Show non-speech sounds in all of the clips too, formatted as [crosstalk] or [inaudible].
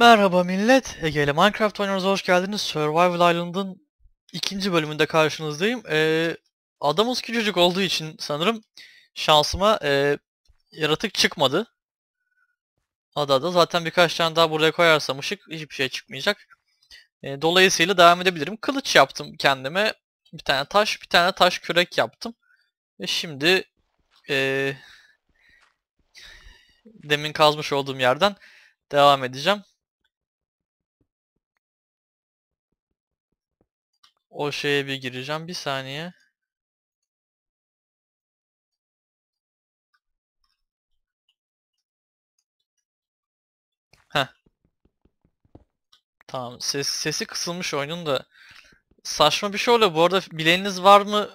Merhaba millet, Ege Minecraft oynuyoruz, hoş geldiniz. Survival Island'ın ikinci bölümünde karşınızdayım. Ee, adamız küçücük olduğu için sanırım şansıma e, yaratık çıkmadı. Adada zaten birkaç tane daha buraya koyarsam ışık hiçbir şey çıkmayacak. E, dolayısıyla devam edebilirim. Kılıç yaptım kendime. Bir tane taş, bir tane taş kürek yaptım. Ve şimdi e, demin kazmış olduğum yerden devam edeceğim. O şeye bir gireceğim. Bir saniye. Heh. Tamam. Ses, sesi kısılmış oyunun da. Saçma bir şey oluyor. Bu arada bileniniz var mı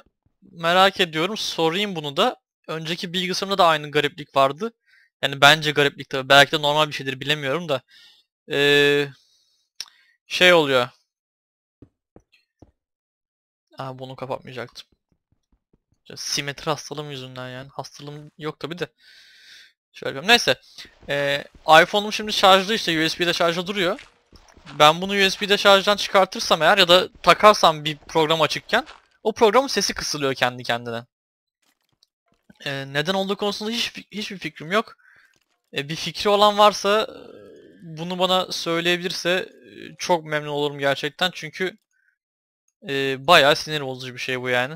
merak ediyorum. Sorayım bunu da. Önceki bilgisayarımda da aynı gariplik vardı. Yani bence gariplik tabii. Belki de normal bir şeydir bilemiyorum da. Ee, şey oluyor. Aa bunu kapatmayacaktım. Ya, simetri hastalığım yüzünden yani. Hastalığım yok tabi de. Şöyle yapayım. Neyse. Ee, iPhone'um şimdi şarjlı işte USB'de şarjda duruyor. Ben bunu USB'de şarjdan çıkartırsam eğer ya da takarsam bir program açıkken o programın sesi kısılıyor kendi kendine. Ee, neden olduğu konusunda hiç, hiçbir fikrim yok. Ee, bir fikri olan varsa bunu bana söyleyebilirse çok memnun olurum gerçekten. Çünkü e, bayağı sinir bozucu bir şey bu yani.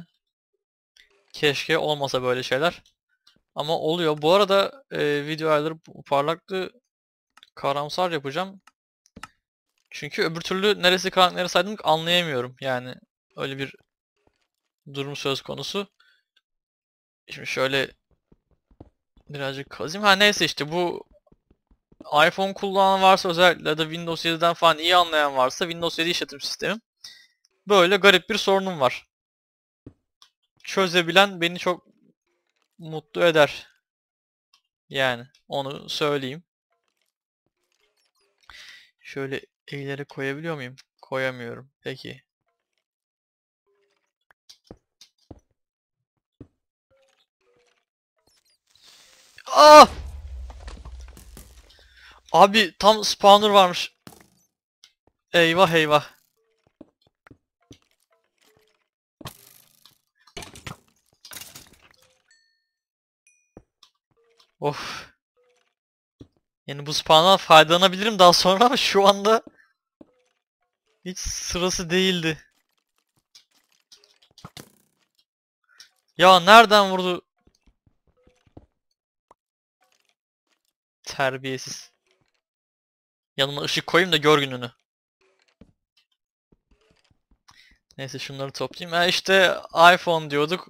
Keşke olmasa böyle şeyler. Ama oluyor. Bu arada e, video ayarları parlaklığı karamsar yapacağım. Çünkü öbür türlü neresi karanlık neresi aydınlık anlayamıyorum. Yani öyle bir durum söz konusu. Şimdi şöyle birazcık kazayım. Ha neyse işte bu iPhone kullanan varsa özellikle de Windows 7'den falan iyi anlayan varsa Windows 7 işletim sistemim Böyle garip bir sorunum var. Çözebilen beni çok mutlu eder. Yani onu söyleyeyim. Şöyle ileri koyabiliyor muyum? Koyamıyorum. Peki. Ah! Abi tam spawner varmış. Eyvah eyvah. Of. Yani bu spawn'dan faydalanabilirim daha sonra ama şu anda hiç sırası değildi. Ya nereden vurdu? Terbiyesiz. Yanıma ışık koyayım da gör gününü. Neyse şunları toplayayım. Ha işte iPhone diyorduk.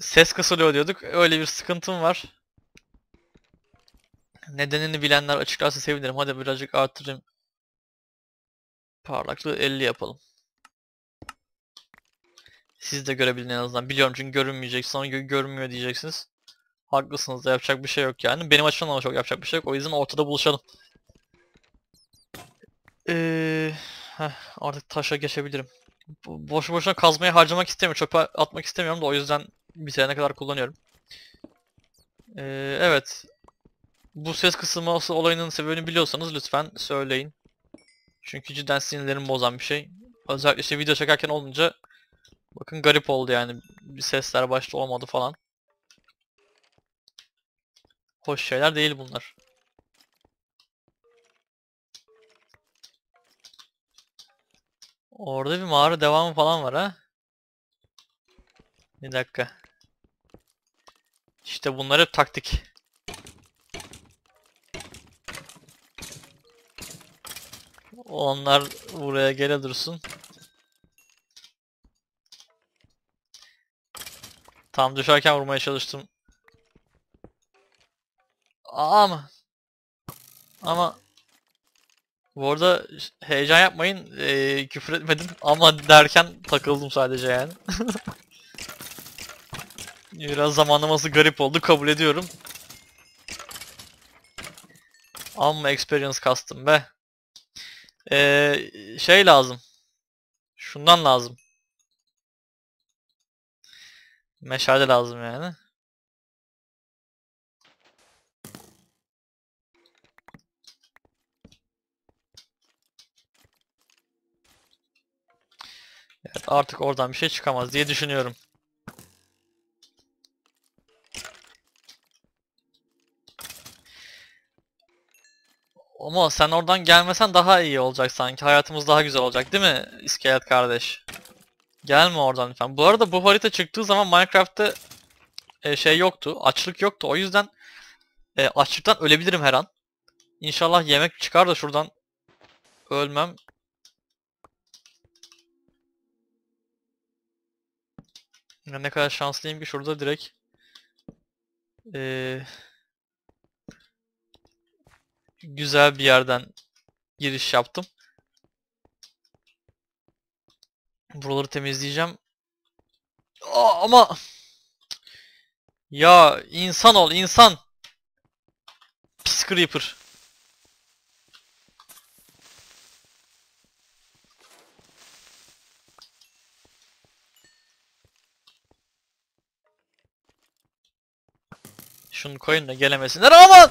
Ses kısılıyor diyorduk. Öyle bir sıkıntım var. Nedenini bilenler açıklarsa sevinirim. Hadi birazcık arttırayım. Parlaklığı 50 yapalım. Siz de görebilin en azından. Biliyorum çünkü görünmeyecek. Sana gö görünmüyor diyeceksiniz. Haklısınız da yapacak bir şey yok yani. Benim açımdan ama çok yapacak bir şey yok. O yüzden ortada buluşalım. Ee, heh, artık taşa geçebilirim. Boşu boşuna kazmayı harcamak istemiyorum. Çöpe atmak istemiyorum da o yüzden bitirene kadar kullanıyorum. Ee, evet bu ses kısılması olayının sebebini biliyorsanız lütfen söyleyin. Çünkü cidden sinirlerimi bozan bir şey. Özellikle işte video çekerken olunca bakın garip oldu yani. Bir sesler başta olmadı falan. Hoş şeyler değil bunlar. Orada bir mağara devamı falan var ha. Bir dakika. İşte bunlar hep taktik. Onlar buraya gele dursun. Tam düşerken vurmaya çalıştım. Ama ama bu arada heyecan yapmayın. Ee, küfür etmedim ama derken takıldım sadece yani. [laughs] Biraz zamanlaması garip oldu kabul ediyorum. Amma experience kastım be. Ee, şey lazım. Şundan lazım. Meşale lazım yani. Evet, artık oradan bir şey çıkamaz diye düşünüyorum. Ama sen oradan gelmesen daha iyi olacak sanki. Hayatımız daha güzel olacak değil mi iskelet kardeş? Gelme oradan lütfen. Bu arada bu harita çıktığı zaman Minecraft'ta e, şey yoktu. Açlık yoktu. O yüzden e, açlıktan ölebilirim her an. İnşallah yemek çıkar da şuradan ölmem. Ne kadar şanslıyım ki şurada direkt eee, güzel bir yerden giriş yaptım. Buraları temizleyeceğim. Aa, ama ya insan ol insan. Pis creeper. Şunu koyun da gelemesinler aman!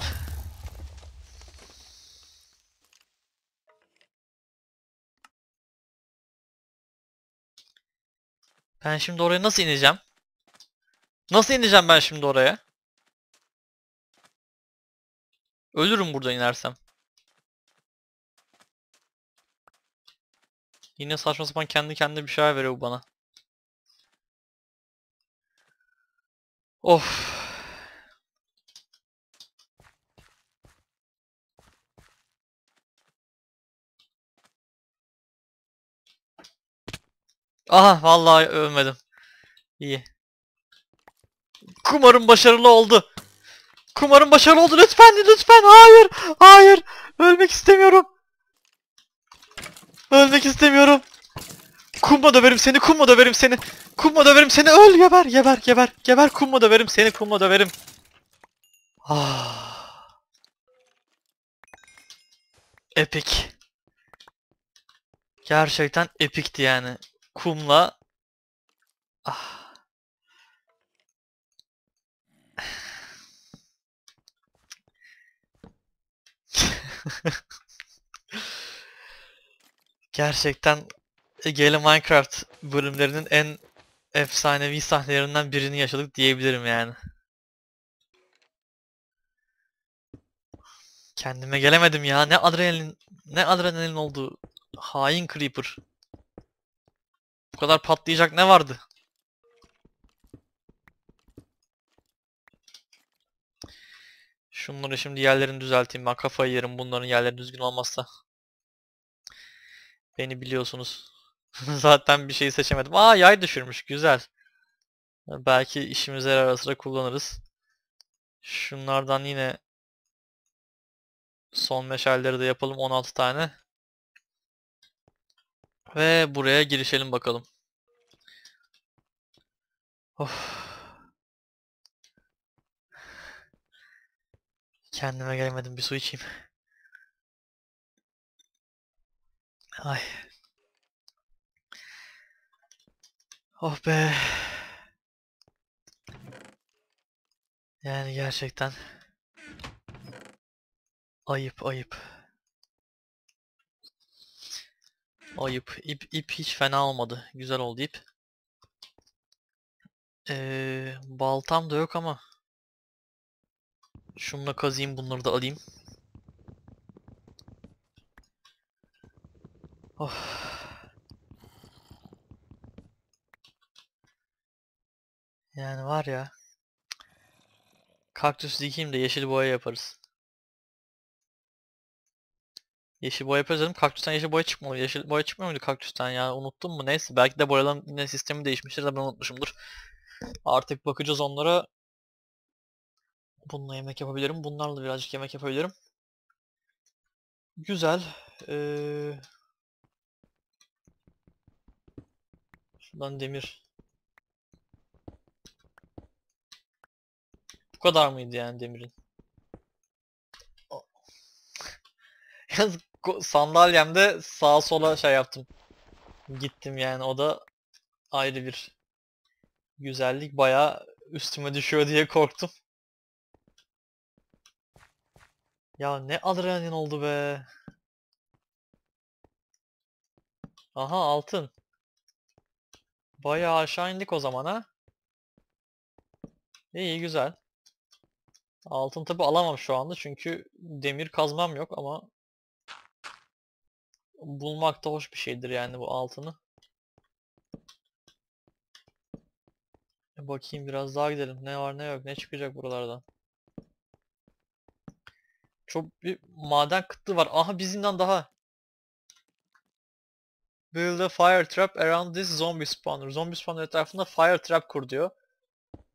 Ben şimdi oraya nasıl ineceğim? Nasıl ineceğim ben şimdi oraya? Ölürüm burada inersem. Yine saçma sapan kendi kendine bir şeyler veriyor bana. Of. Aha vallahi ölmedim. İyi. Kumarım başarılı oldu. Kumarım başarılı oldu lütfen lütfen hayır hayır ölmek istemiyorum. Ölmek istemiyorum. Kumma döverim seni kumma döverim seni. Kumma döverim seni öl geber geber geber geber kumma döverim seni kumma döverim. Ah. Epic. Gerçekten epikti yani. Kumla ah. Gerçekten Ege'li Minecraft bölümlerinin en efsanevi sahnelerinden birini yaşadık diyebilirim yani. Kendime gelemedim ya. Ne adrenalin, ne adrenalin oldu. Hain Creeper. Bu kadar patlayacak ne vardı? Şunları şimdi yerlerini düzelteyim ben kafayı yerim bunların yerleri düzgün olmazsa. Beni biliyorsunuz. [laughs] Zaten bir şey seçemedim. Aa yay düşürmüş güzel. Belki işimize yarar sıra kullanırız. Şunlardan yine son meşalleri de yapalım 16 tane. Ve buraya girişelim bakalım. Of. Kendime gelemedim bir su içeyim. Ay. Oh be. Yani gerçekten ayıp ayıp. Ayıp. İp, ip hiç fena olmadı. Güzel oldu ip. Ee, baltam da yok ama. Şununla kazıyım bunları da alayım. Oh. Yani var ya. Kaktüs dikeyim de yeşil boya yaparız. Yeşil boya yaparız dedim. Kaktüsten yeşil boya çıkmalı. Yeşil boya çıkmıyor muydu kaktüsten ya? Unuttum mu? Neyse. Belki de boyaların yine sistemi değişmiştir de ben unutmuşumdur. Artık bakacağız onlara. Bununla yemek yapabilirim. Bunlarla birazcık yemek yapabilirim. Güzel. Ee... Şuradan demir. Bu kadar mıydı yani demirin? O- Yalnız ko- sandalyemde sağa sola şey yaptım. Gittim yani o da ayrı bir güzellik. Bayağı üstüme düşüyor diye korktum. Ya ne adrenalin oldu be. Aha altın. Bayağı aşağı indik o zaman ha. İyi güzel. Altın tabi alamam şu anda çünkü demir kazmam yok ama bulmak da hoş bir şeydir yani bu altını. E Bakayım biraz daha gidelim. Ne var ne yok. Ne çıkacak buralardan. Çok bir maden kıtlığı var. Aha bizimden daha. Build a fire trap around this zombie spawner. Zombie spawner etrafında fire trap kur diyor.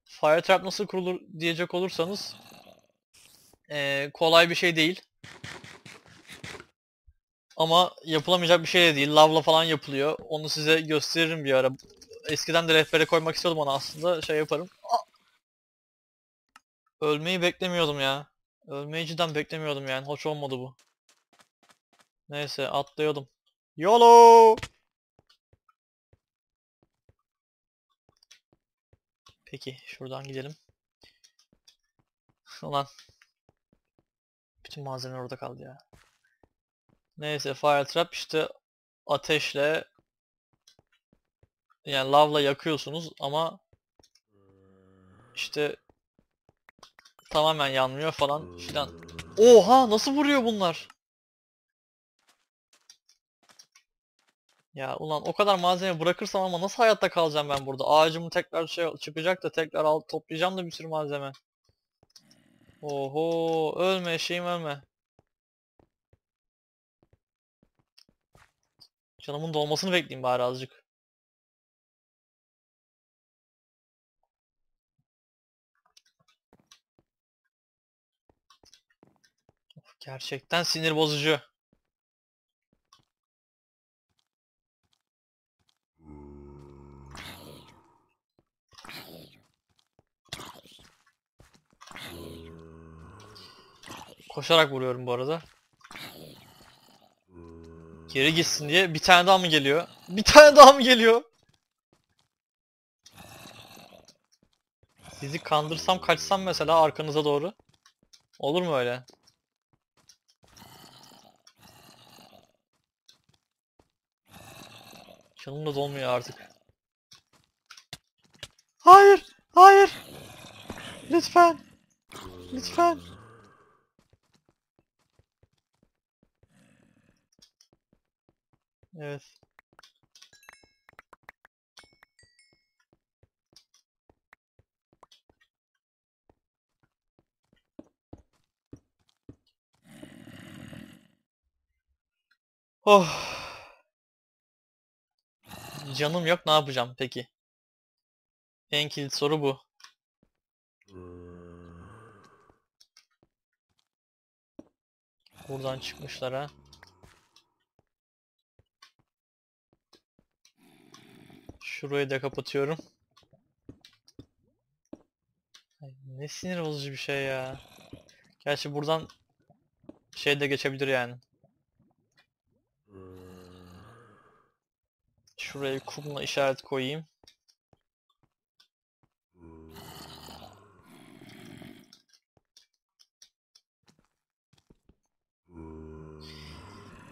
Fire trap nasıl kurulur diyecek olursanız eee, kolay bir şey değil. Ama yapılamayacak bir şey de değil. Lavla falan yapılıyor. Onu size gösteririm bir ara. Eskiden de rehbere koymak istiyordum onu aslında. Şey yaparım. Aa! Ölmeyi beklemiyordum ya. Ölmeyi cidden beklemiyordum yani. Hoş olmadı bu. Neyse atlayalım. YOLO! Peki şuradan gidelim. Ulan. Bütün malzemeler orada kaldı ya. Neyse fire trap işte ateşle yani lavla yakıyorsunuz ama işte tamamen yanmıyor falan filan. Oha nasıl vuruyor bunlar? Ya ulan o kadar malzeme bırakırsam ama nasıl hayatta kalacağım ben burada? Ağacımı tekrar şey çıkacak da tekrar al toplayacağım da bir sürü malzeme. Oho ölme şeyim ölme. Canımın dolmasını bekleyeyim bari azıcık. Of, gerçekten sinir bozucu. Koşarak vuruyorum bu arada. Geri gitsin diye bir tane daha mı geliyor? Bir tane daha mı geliyor? Sizi kandırsam kaçsam mesela arkanıza doğru. Olur mu öyle? Canım da dolmuyor artık. Hayır! Hayır! Lütfen! Lütfen! Evet. Oh. Canım yok ne yapacağım peki? En kilit soru bu. Buradan çıkmışlar ha. Şurayı da kapatıyorum. Ay, ne sinir bozucu bir şey ya. Gerçi buradan şey de geçebilir yani. Şuraya kumla işaret koyayım.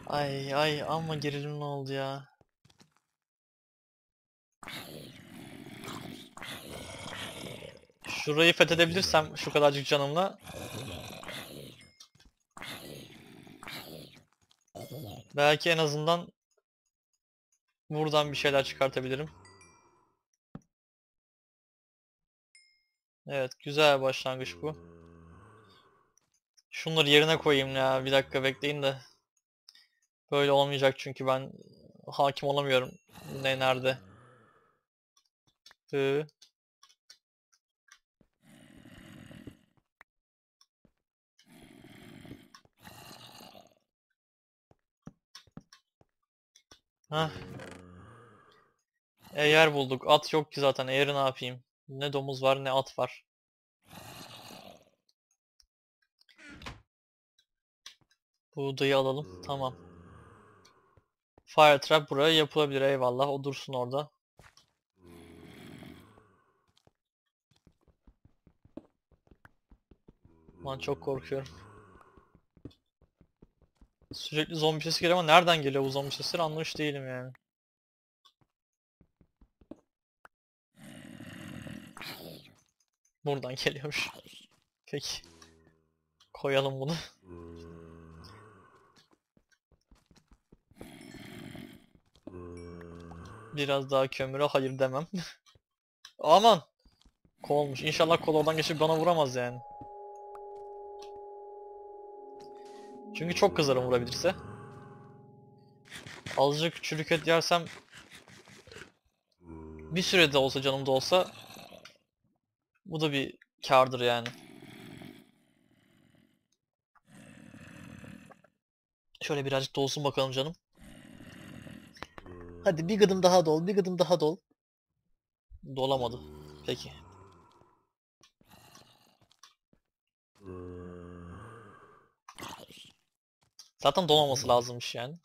Ay ay amma gerilimli oldu ya. Şurayı fethedebilirsem şu kadarcık canımla. Belki en azından buradan bir şeyler çıkartabilirim. Evet, güzel başlangıç bu. Şunları yerine koyayım ya. Bir dakika bekleyin de. Böyle olmayacak çünkü ben hakim olamıyorum. Ne nerede? Hı. Hah. Eğer bulduk. At yok ki zaten. Eğeri ne yapayım? Ne domuz var ne at var. Buğdayı alalım. Tamam. Fire trap buraya yapılabilir. Eyvallah. O dursun orada. Lan çok korkuyorum. Sürekli zombi sesi geliyor ama nereden geliyor bu zombi sesleri anlamış değilim yani. Buradan geliyormuş. Peki. Koyalım bunu. Biraz daha kömüre hayır demem. [laughs] Aman! Kolmuş. İnşallah kol oradan geçip bana vuramaz yani. Çünkü çok kızarım vurabilirse. Azıcık çürük et yersem bir sürede olsa canımda olsa bu da bir kardır yani. Şöyle birazcık dolsun bakalım canım. Hadi bir gıdım daha dol, bir gıdım daha dol. Dolamadı. Peki. Zaten dolmaması lazımmış yani.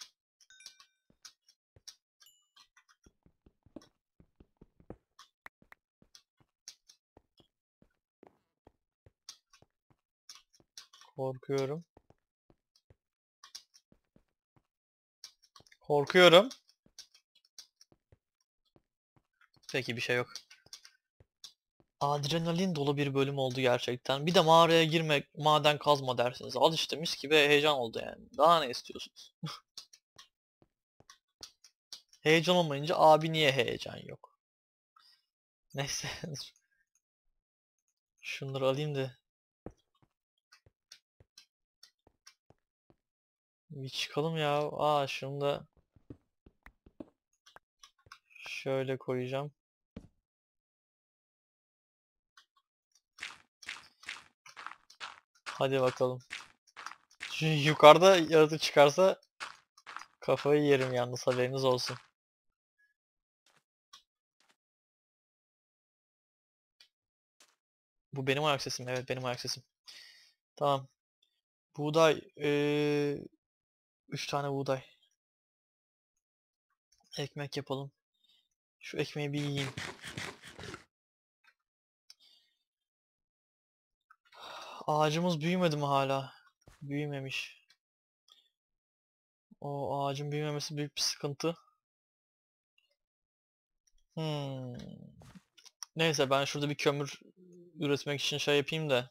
Korkuyorum. Korkuyorum. Peki bir şey yok. Adrenalin dolu bir bölüm oldu gerçekten. Bir de mağaraya girmek, maden kazma dersiniz. Al işte mis gibi heyecan oldu yani. Daha ne istiyorsunuz? [laughs] Heyecan olmayınca abi niye heyecan yok? [laughs] Neyse. Şunları alayım da. Bir çıkalım ya. Aa şunu da şöyle koyacağım. Hadi bakalım. Şu yukarıda yaratık çıkarsa kafayı yerim yalnız haberiniz olsun. Bu benim ayak sesim. Evet benim ayak sesim. Tamam. Buğday. Ee, üç tane buğday. Ekmek yapalım. Şu ekmeği bir yiyeyim. Ağacımız büyümedi mi hala? Büyümemiş. O ağacın büyümemesi büyük bir sıkıntı. Hmm. Neyse ben şurada bir kömür üretmek için şey yapayım da.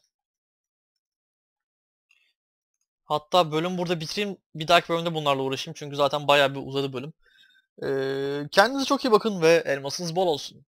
Hatta bölüm burada bitireyim. Bir dahaki bölümde bunlarla uğraşayım. Çünkü zaten bayağı bir uzadı bölüm. Ee, kendinize çok iyi bakın ve elmasınız bol olsun.